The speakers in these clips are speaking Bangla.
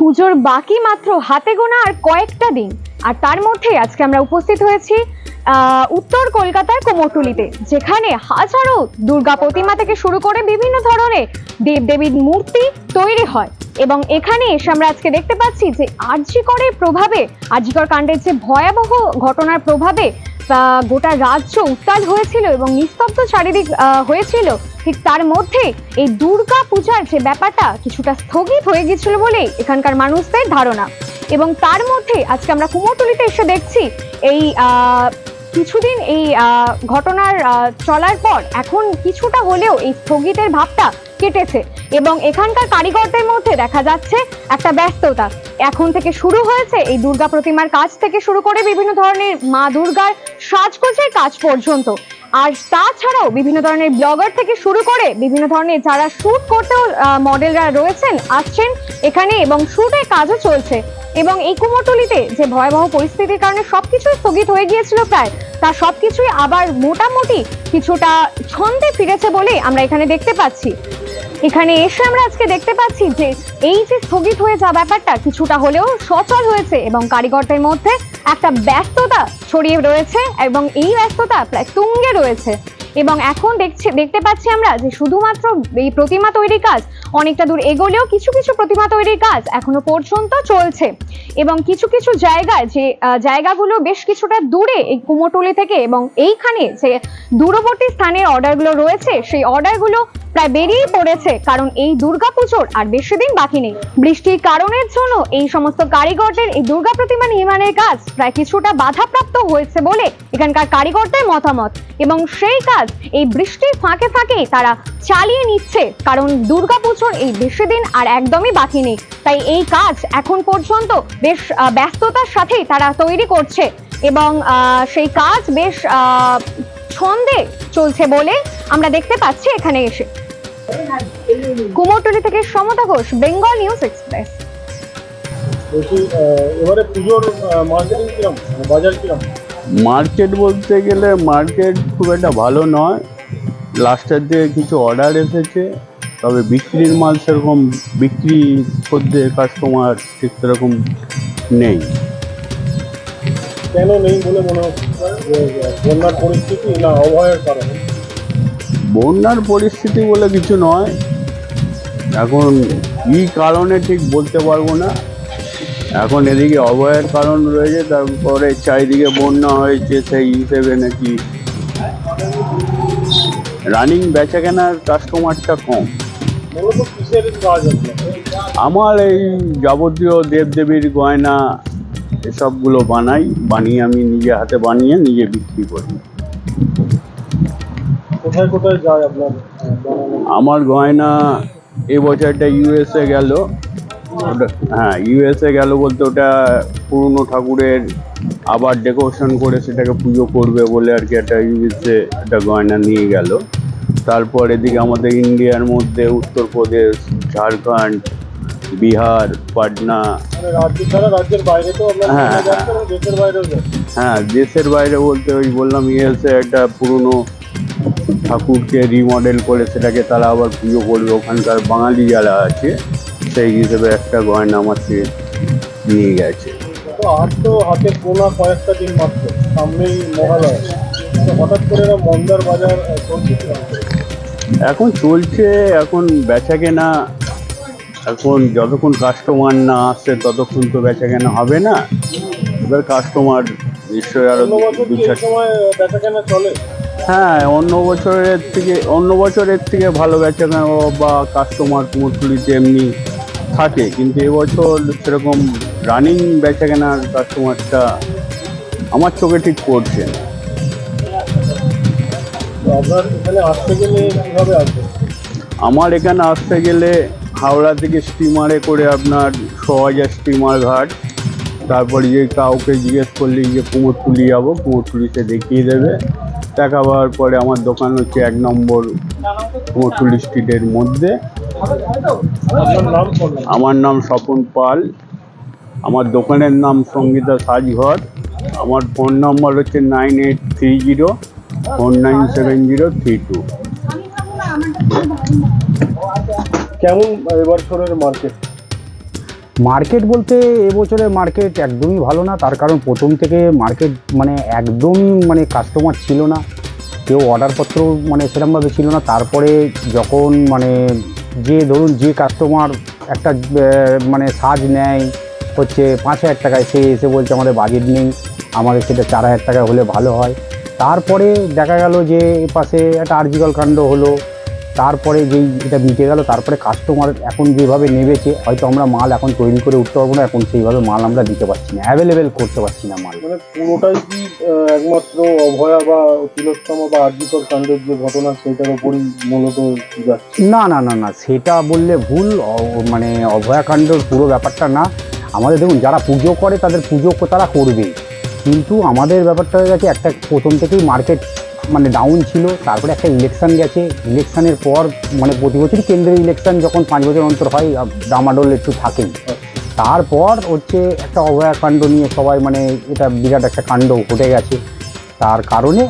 পুজোর বাকি মাত্র হাতে গোনা আর কয়েকটা দিন। আর তার মধ্যে আজকে আমরা উপস্থিত হয়েছি উত্তর কলকাতার কোমরটুলিতে, যেখানে হাজারো দুর্গা প্রতিমা থেকে শুরু করে বিভিন্ন ধরনের দেব দেবীর মূর্তি তৈরি হয়। এবং এখানে এসে আমরা আজকে দেখতে পাচ্ছি যে আর্যিকরের প্রভাবে আর্যিকর কাণ্ডের যে ভয়াবহ ঘটনার প্রভাবে গোটা রাজ্য উত্তাল হয়েছিল এবং নিস্তব্ধ চারিদিক হয়েছিল। ঠিক তার মধ্যে এই দুর্গা পূজার যে ব্যাপারটা কিছুটা স্থগিত হয়ে গিয়েছিল বলেই এখানকার মানুষদের ধারণা। এবং তার মধ্যে আজকে আমরা কুমোরটুলিতে এসে দেখছি এই কিছুদিন এই ঘটনার চলার পর এখন কিছুটা হলেও এই স্থগিতের ভাবটা কেটেছে। এবং এখানকার কারিগরদের মধ্যে দেখা যাচ্ছে একটা ব্যস্ততা। এখন থেকে শুরু হয়েছে এই দুর্গা প্রতিমার কাজ থেকে শুরু করে বিভিন্ন ধরনের মা দুর্গার সাজগোজের কাজ পর্যন্ত। আর তাছাড়াও বিভিন্ন ধরনের ব্লগার থেকে শুরু করে বিভিন্ন ধরনের যারা শুট করতেও মডেলরা রয়েছেন, আসছেন এখানে এবং শুটের কাজও চলছে। এবং এই কুমোরটুলিতে যে ভয়াবহ পরিস্থিতির কারণে সবকিছুই স্থগিত হয়ে গিয়েছিল প্রায়, তা সবকিছুই আবার মোটামুটি কিছুটা ছন্দে ফিরেছে বলেই আমরা এখানে দেখতে পাচ্ছি। এখানে এসে আমরা আজকে দেখতে পাচ্ছি যে এই যে স্থগিত হয়ে যাওয়া ব্যাপারটা কিছুটা হলেও সচল হয়েছে এবং কারিগরদের মধ্যে একটা ব্যস্ততা ছড়িয়ে রয়েছে এবং এই ব্যস্ততা প্রায় তুঙ্গে রয়েছে। এবং এখন দেখছি, দেখতে পাচ্ছি আমরা যে শুধুমাত্র এই প্রতিমা তৈরির কাজ অনেকটা দূর এগোলেও কিছু কিছু প্রতিমা তৈরির কাজ এখনও পর্যন্ত চলছে। এবং কিছু কিছু জায়গায় যে জায়গাগুলো বেশ কিছুটা দূরে এই কুমোরটুলি থেকে এবং এইখানে যে দূরবর্তী স্থানের অর্ডারগুলো রয়েছে, সেই অর্ডারগুলো প্রায় বেরিয়ে পড়েছে, কারণ এই দুর্গাপুজোর আর বেশি দিন বাকি নেই। বৃষ্টির কারণের জন্য এই সমস্ত কারিগরদের এই দুর্গা প্রতিমা নির্মাণের কাজ প্রায় কিছুটা বাধাপ্রাপ্ত হয়েছে বলে এখানকার কারিগরদের মতামত। এবং সেই কাজ এই বৃষ্টির ফাঁকে ফাঁকেই তারা চালিয়ে নিচ্ছে, কারণ দুর্গাপুজোর এই বেশি দিন আর একদমই বাকি নেই। তাই এই কাজ এখন পর্যন্ত বেশ ব্যস্ততার সাথেই তারা তৈরি করছে। এবং সেই কাজ বেশ ছন্দে চলছে বলে আমরা দেখতে পাচ্ছি এখানে এসে। কুমোরটুলি থেকে সমতা ঘোষ বেঙ্গল নিউজ এক্সপ্রেস। বলছি এবারে পুজোর মার্কেটিং কিরম? মানে বাজার কিরম? মার্কেট বলতে গেলে মার্কেট খুব একটা ভালো নয়। লাস্টের দিকে কিছু অর্ডার এসেছে তবে বিক্রির মাল সেরকম বিক্রি করতে কাস্টমার ঠিক সেরকম নেই। কেন নেই বলে মনে হচ্ছে? বন্যার পরিস্থিতি না অভয়ের কারণে। বন্যার পরিস্থিতি বলে কিছু নয়। এখন কী কারণে ঠিক বলতে পারব না। এখন এদিকে অভয়ের কারণ রয়েছে, তারপরে চারিদিকে বন্যা হয়েছে সেই হিসেবে নাকি রানিং বেচা কেনার কাস্টমারটা কম। আমার এই যাবতীয় দেবদেবীর গয়না, এসবগুলো বানাই, বানিয়ে আমি নিজে হাতে বানিয়ে নিজে বিক্রি করি। কোথায় কোথায় যায় আপনার আমার গয়না এবছরটা ইউএসএ গেল। ওটা হ্যাঁ ইউএসএ গেল বলতে ওটা পুরনো ঠাকুরের আবার ডেকোরেশন করে সেটাকে পুজো করবে বলে আর কি একটা ইউএসএ একটা গয়না নিয়ে গেল। তারপর এদিকে আমাদের ইন্ডিয়ার মধ্যে উত্তরপ্রদেশ ঝাড়খণ্ড বিহার পাটনা। মানে হ্যাঁ, যাচ্ছে হ্যাঁ দেশের বাইরে বলতে ওই বললাম ইউএসএ একটা পুরনো ঠাকুরকে রিমডেল করে সেটাকে তারা আবার পুজো করবে। ওখানকার বাঙালি যারা আছে সেই হিসেবে একটা গয়না আমার আমাকে নিয়ে গেছে। তো আর তো হাতে গোনা কয়েকটা দিন মাত্র সামনেই মহালয়া। হঠাৎ করে মন্দার বাজার? এখন? চলছে এখন বেচা কেনা এখন যতক্ষণ কাস্টমার না আসছে ততক্ষণ তো বেচা কেনা হবে না। এবার কাস্টমার নিশ্চয়ই বছর দু চার সময় বেচা কেনা চলে? হ্যাঁ অন্য বছরের থেকে অন্য বছরের থেকে ভালো বেচাকেনা বা কাস্টমার কুমোরটুলিতে এমনি থাকে কিন্তু এবছর সেরকম রানিং বেচাকেনার কাস্টমারটা আমার চোখে ঠিক পড়ছে না। আপনার এখানে আসতে গেলে কীভাবে আসবে আমার এখানে আসতে গেলে হাওড়া থেকে স্টিমারে করে আপনার ছ হাজার স্টিমার ঘাট তারপরে যে কাউকে জিজ্ঞেস করলে যে কুমোরটুলি যাব কুমোরটুলিতে দেখিয়ে দেবে। দেখা পাওয়ার পরে আমার দোকান হচ্ছে এক নম্বর কুমোরটুলি স্ট্রিটের মধ্যে। আমার নাম স্বপন পাল। আমার দোকানের নাম সঙ্গীতা সাজঘর। আমার ফোন নম্বর হচ্ছে nine eight three zero, four nine seven zero three two. কেমন এবার বছরের মার্কেট মার্কেট বলতে এবছরে মার্কেট একদমই ভালো না। তার কারণ প্রথম থেকে মার্কেট মানে একদমই মানে কাস্টমার ছিল না। কেউ অর্ডারপত্র মানে সেরকমভাবে ছিল না। তারপরে যখন মানে যে ধরুন যে কাস্টমার একটা মানে সাজ নেয়, হচ্ছে পাঁচ হাজার টাকায় সে এসে বলছে আমাদের বাজেট নেই, আমাদের সেটা চার হাজার টাকা হলে ভালো হয়। তারপরে দেখা গেল যে পাশে একটা আর্জিকল কাণ্ড হলো। তারপরে যেই এটা মিটে গেল তারপরে কাস্টমার এখন যেভাবে নেবেছে হয়তো আমরা মাল এখন তৈরি করে উঠতে পারব না এখন সেইভাবে মাল আমরা দিতে পারছি না অ্যাভেলেবেল করতে পারছি না মাল। মানে পুরোটাই কি একমাত্র অভয়া বা তিলোত্তম বা আর্যিকর কাণ্ডের যে ঘটনা সেটার উপরই মূলত না না না না সেটা বললে ভুল মানে অভয়াকাণ্ডর পুরো ব্যাপারটা না। আমাদের দেখুন যারা পুজো করে তাদের পুজো তারা করবেই। কিন্তু আমাদের ব্যাপারটা হয়ে গেছে একটা প্রথম থেকেই মার্কেট মানে ডাউন ছিল, তারপরে একটা ইলেকশান গেছে। ইলেকশানের পর মানে প্রতি বছরই কেন্দ্রের ইলেকশান যখন পাঁচ বছর অন্তর হয় ডামাডোল একটু থাকেই তারপর হচ্ছে একটা অভয়াকাণ্ড নিয়ে সবাই মানে এটা বিরাট একটা কাণ্ড ঘটে গেছে। তার কারণে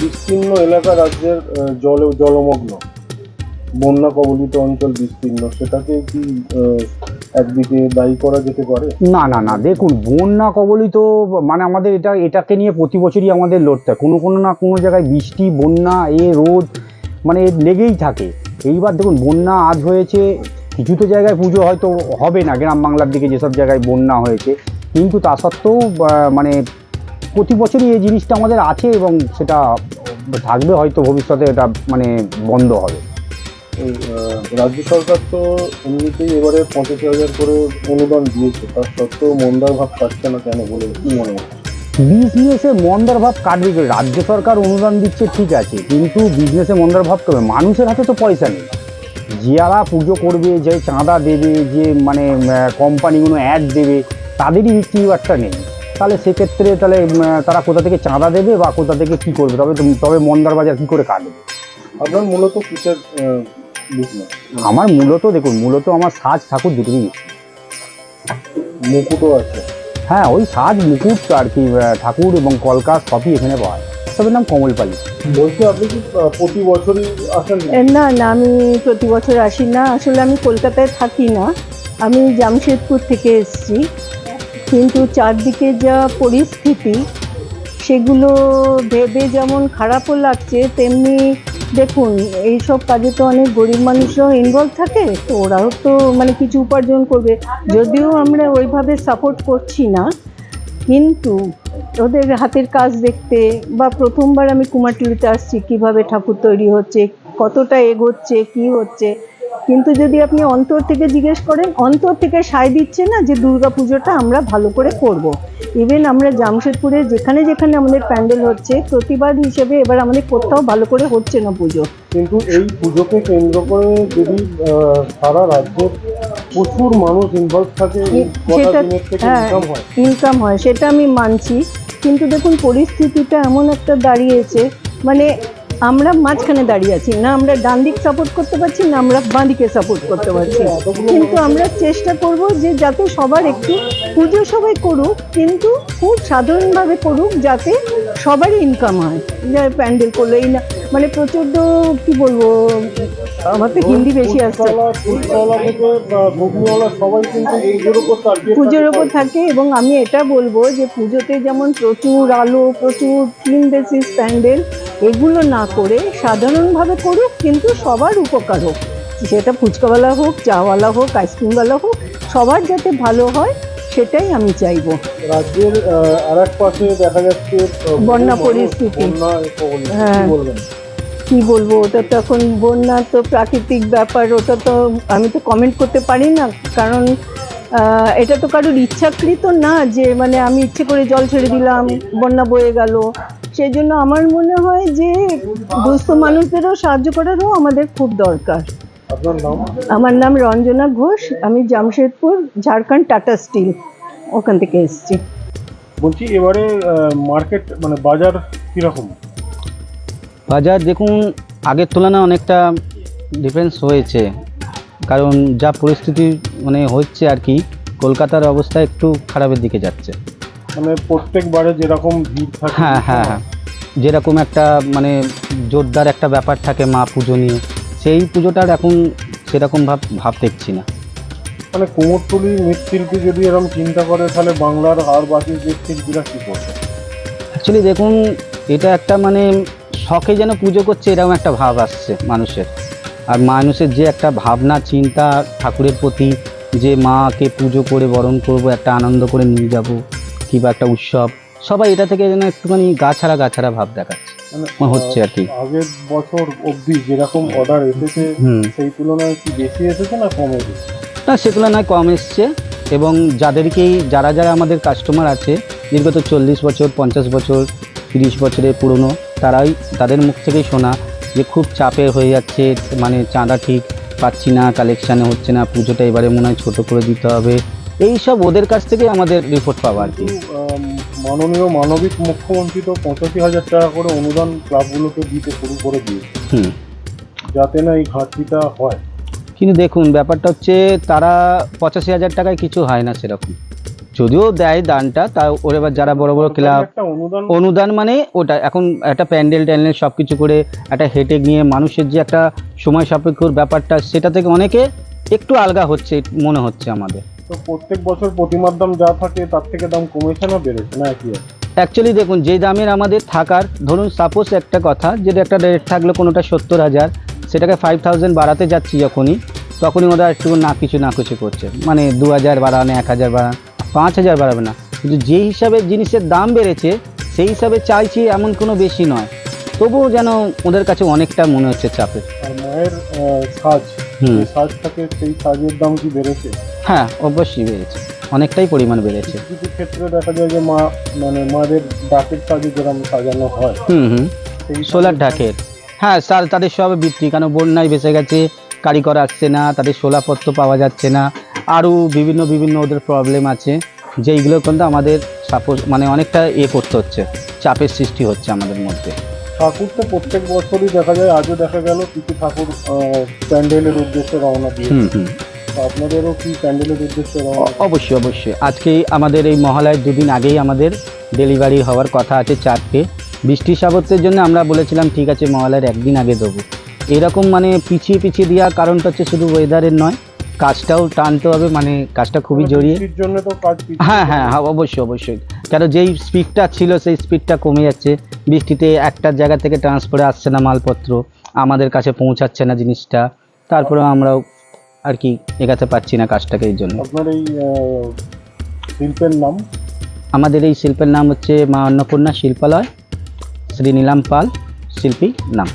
বিস্তীর্ণ এলাকা রাজ্যের জলে, জলমগ্ন। বন্যা কবলিত অঞ্চল বিস্তীর্ণ, সেটাকে কি একদিকে দায়ী করা যেতে পারে? না না না, দেখুন, বন্যা কবলিত মানে আমাদের এটা, এটাকে নিয়ে প্রতি বছরই আমাদের লড়তে কোনো কোনো না কোনো জায়গায় বৃষ্টি, বন্যা, এ, রোদ মানে লেগেই থাকে। এইবার দেখুন, বন্যা আজ হয়েছে কিছু তো জায়গায় পুজো হয়তো হবে না, গ্রাম বাংলার দিকে যেসব জায়গায় বন্যা হয়েছে। কিন্তু তা সত্ত্বেও মানে প্রতি বছরই এই জিনিসটা আমাদের আছে এবং সেটা থাকবে, হয়তো ভবিষ্যতে এটা মানে বন্ধ হবে। রাজ্য সরকার তো এমনিতেই এবারে পঁচাশি হাজার করে অনুদান দিয়েছে। তার সত্ত্বেও মন্দার ভাব কাটছে না কেন বলে কি মনে হয়? বিজনেসে মন্দার ভাব কাটবে কি? রাজ্য সরকার অনুদান দিচ্ছে ঠিক আছে কিন্তু বিজনেসে মন্দার ভাব করবে মানুষের হাতে তো পয়সা নেই। যারা পুজো করবে যে চাঁদা দেবে যে মানে কোম্পানিগুলো অ্যাড দেবে তাদেরই বিক্রি বাট্টা নেই। তাহলে সেক্ষেত্রে তাহলে তারা কোথা থেকে চাঁদা দেবে বা কোথা থেকে কী করবে? তবে তবে মন্দার বাজার কী করে কাটবে? আপনার মূলত কিসের আমার মূলত দেখুন মূলত আমার সাজ ঠাকুর দুটোই। মুকুটও আছে। হ্যাঁ ওই সাজ মুকুট আর কি ঠাকুর এবং কলকা সবই এখানে পাওয়া যায়। সবের নাম কমলপালি বলছি আপনি কি প্রতি বছরই আসেন না না আমি প্রতি বছর আসি না। আসলে আমি কলকাতায় থাকি না। আমি জামশেদপুর থেকে এসেছি। কিন্তু চারদিকে যা পরিস্থিতি সেগুলো ভেবে যেমন খারাপও লাগছে তেমনি দেখুন, এইসব কাজে তো অনেক গরিব মানুষও ইনভলভ থাকে, তো ওরাও তো মানে কিছু উপার্জন করবে। যদিও আমরা ওইভাবে সাপোর্ট করছি না, কিন্তু ওদের হাতের কাজ দেখতে বা প্রথমবার আমি কুমারটুলিতে আসছি, কীভাবে ঠাকুর তৈরি হচ্ছে, কতটা এগোচ্ছে, কি হচ্ছে কিন্তু যদি আপনি অন্তর থেকে জিজ্ঞেস করেন অন্তর থেকে সায় দিচ্ছে না যে দুর্গা পুজোটা আমরা ভালো করে করব। ইভেন আমরা জামশেদপুরে যেখানে যেখানে আমাদের প্যান্ডেল হচ্ছে প্রতিবাদ হিসেবে এবার আমাদের কোথাও ভালো করে হচ্ছে না পুজো। কিন্তু এই পুজোকে কেন্দ্র করে যদি সারা রাজ্যের প্রচুর মানুষ ইনভলভ থাকে সেটা হ্যাঁ ইনকাম হয় সেটা আমি মানছি। কিন্তু দেখুন পরিস্থিতিটা এমন একটা দাঁড়িয়েছে মানে আমরা মাঝখানে দাঁড়িয়ে আছি। না আমরা ডান দিক সাপোর্ট করতে পারছি না আমরা বাঁ দিকে সাপোর্ট করতে পারছি। কিন্তু আমরা চেষ্টা করব যে যাতে সবার একটু পুজো সবাই করুক কিন্তু খুব সাধারণভাবে করুক যাতে সবারই ইনকাম হয়। প্যান্ডেল করল এই না মানে প্রচণ্ড কি বলব আমার তো হিন্দি বেশি আসছে। পুজোর ওপর থাকে। থাকে এবং আমি এটা বলব যে পুজোতে যেমন প্রচুর আলো প্রচুর থিম বেসিস প্যান্ডেল এগুলো না করে সাধারণভাবে করুক কিন্তু সবার উপকার হোক। সেটা ফুচকাওয়ালা হোক চাওয়ালা হোক আইসক্রিমওয়ালা হোক সবার যাতে ভালো হয় সেটাই আমি চাইব। রাজ্যের আর এক পাশে দেখা যাচ্ছে বন্যা পরিস্থিতি। হ্যাঁ। কি বলব ওটা তো এখন বন্যা তো প্রাকৃতিক ব্যাপার ওটা তো আমি তো কমেন্ট করতে পারি না। কারণ এটা তো কারোর ইচ্ছাকৃত না যে মানে আমি ইচ্ছে করে জল ছেড়ে দিলাম বন্যা বয়ে গেল। সেই জন্য আমার মনে হয় যে দুস্থ মানুষদেরও সাহায্য করারও আমাদের খুব দরকার। আমার নাম রঞ্জনা ঘোষ আমি জামশেদপুর ঝাড়খণ্ড টাটা স্টিল ওখান থেকে এসেছি। বলছি এবারে মার্কেট মানে বাজার কীরকম? বাজার দেখুন আগের তুলনায় অনেকটা ডিফারেন্স হয়েছে। কারণ যা পরিস্থিতি মানে হচ্ছে আর কি কলকাতার অবস্থা একটু খারাপের দিকে যাচ্ছে। মানে প্রত্যেকবারে যেরকম ভিড় থাকে হ্যাঁ হ্যাঁ হ্যাঁ। যেরকম একটা মানে জোরদার একটা ব্যাপার থাকে মা পুজো নিয়ে সেই পুজোটার এখন সেরকম ভাব ভাব দেখছি না। মানে কুমোরটুলি মৃৎশিল্পী যদি এরকম চিন্তা করে তাহলে বাংলার আর বাকি যে শিল্পীরা কি করবে? অ্যাকচুয়ালি দেখুন এটা একটা মানে শখে যেন পুজো করছে এরকম একটা ভাব আসছে মানুষের। আর মানুষের যে একটা ভাবনা চিন্তা ঠাকুরের প্রতি যে মাকে পুজো করে বরণ করব একটা আনন্দ করে নিয়ে যাব কিংবা একটা উৎসব সবাই এটা থেকে যেন একটুখানি গা ছাড়া গা ছাড়া ভাব দেখাচ্ছে। মানে হচ্ছে আর কি। আগের বছর অবধি যেরকম অর্ডার এসেছে সেই তুলনায় কি বেশি এসেছে না কম এসেছে? না সে তুলনায় কম এসছে এবং যাদেরকেই যারা যারা আমাদের কাস্টমার আছে দীর্ঘত চল্লিশ বছর পঞ্চাশ বছর তিরিশ বছরের পুরনো তারাই তাদের মুখ থেকেই শোনা যে খুব চাপের হয়ে যাচ্ছে মানে চাঁদা ঠিক পাচ্ছি না কালেকশানে হচ্ছে না পুজোটা এবারে মনে হয় ছোটো করে দিতে হবে। এই সব ওদের কাছ থেকেই আমাদের রিপোর্ট পাওয়া আর কি। মাননীয় মানবিক মুখ্যমন্ত্রী তো পঁচাশি হাজার টাকা করে অনুদান ক্লাবগুলোকে দিতে শুরু করে দিয়েছে। হুম। যাতে না এই ঘাটতিটা হয়। কিন্তু দেখুন ব্যাপারটা হচ্ছে তারা পঁচাশি হাজার টাকায় কিছু হয় না সেরকম। যদিও দেয় দানটা তা ওর এবার যারা বড় বড় ক্লাব অনুদান অনুদান মানে ওটা। এখন একটা প্যান্ডেল ট্যান্ডেল সব কিছু করে একটা হেঁটে নিয়ে মানুষের যে একটা সময় সাপেক্ষর ব্যাপারটা সেটা থেকে অনেকে একটু আলগা হচ্ছে মনে হচ্ছে আমাদের। তো প্রত্যেক বছর প্রতিমার দাম যা থাকে তার থেকে দাম কমেছে না বেড়েছে? না একই আছে অ্যাকচুয়ালি দেখুন যে দামের আমাদের থাকার ধরুন সাপোজ একটা কথা যেটা একটা রেট থাকল কোনোটা সত্তর হাজার সেটাকে ফাইভ থাউজেন্ড বাড়াতে যাচ্ছি যখনই তখনই ওরা একটু না কিছু না কিছু করছে। মানে দু হাজার বাড়ান এক হাজার বাড়ান পাঁচ হাজার বাড়াবে না। কিন্তু যে হিসাবে জিনিসের দাম বেড়েছে সেই হিসাবে চাইছি এমন কোনো বেশি নয়। তবুও যেন ওদের কাছে অনেকটা মনে হচ্ছে চাপের। আর মায়ের সাজ হুম। যে সাজ থাকে সেই সাজের দাম কি বেড়েছে? হ্যাঁ অবশ্যই বেড়েছে। অনেকটাই পরিমাণ বেড়েছে। কিছু ক্ষেত্রে দেখা যায় যে মা মানে মাদের ডাকের সাজে যেরকম সাজানো হয় হুম হুম। সোলার ঢাকের। হ্যাঁ স্যার তাদের সব বিক্রি কারণ বন্যায় বেঁচে গেছে কারিগর আসছে না তাদের সোলাপত্র পাওয়া যাচ্ছে না আরও বিভিন্ন বিভিন্ন ওদের প্রবলেম আছে যেইগুলো কিন্তু আমাদের সাপোজ মানে অনেকটা এ করতে হচ্ছে চাপের সৃষ্টি হচ্ছে আমাদের মধ্যে। ঠাকুর তো প্রত্যেক বছরই দেখা যায় আজও দেখা গেল কিছু ঠাকুর প্যান্ডেলের উদ্দেশ্যে রওনা দিয়ে হুম হুম। আপনাদেরও কি প্যান্ডেলের উদ্দেশ্যে অবশ্যই অবশ্যই। আজকেই আমাদের এই মহালয়ের দুদিন আগেই আমাদের ডেলিভারি হওয়ার কথা আছে চারটে বৃষ্টি সাবত্বের জন্য আমরা বলেছিলাম ঠিক আছে মহালয়ের একদিন আগে দেবো। এরকম মানে পিছিয়ে পিছিয়ে দেওয়ার কারণটা হচ্ছে শুধু ওয়েদারের নয় কাজটাও টানতে হবে মানে কাজটা খুবই জড়িয়ে জন্য তো হ্যাঁ হ্যাঁ হ্যাঁ অবশ্যই অবশ্যই। কেন যেই স্পিডটা ছিল সেই স্পিডটা কমে যাচ্ছে। বৃষ্টিতে একটা জায়গা থেকে ট্রান্সফারে আসছে না মালপত্র আমাদের কাছে পৌঁছাচ্ছে না জিনিসটা। তারপরে আমরাও আর কি এগাতে পারছি না কাজটাকে এই জন্য। আপনার এই শিল্পের নাম? আমাদের এই শিল্পের নাম হচ্ছে মা অন্নপূর্ণা শিল্পালয় শ্রী নীলাম পাল শিল্পী নাম।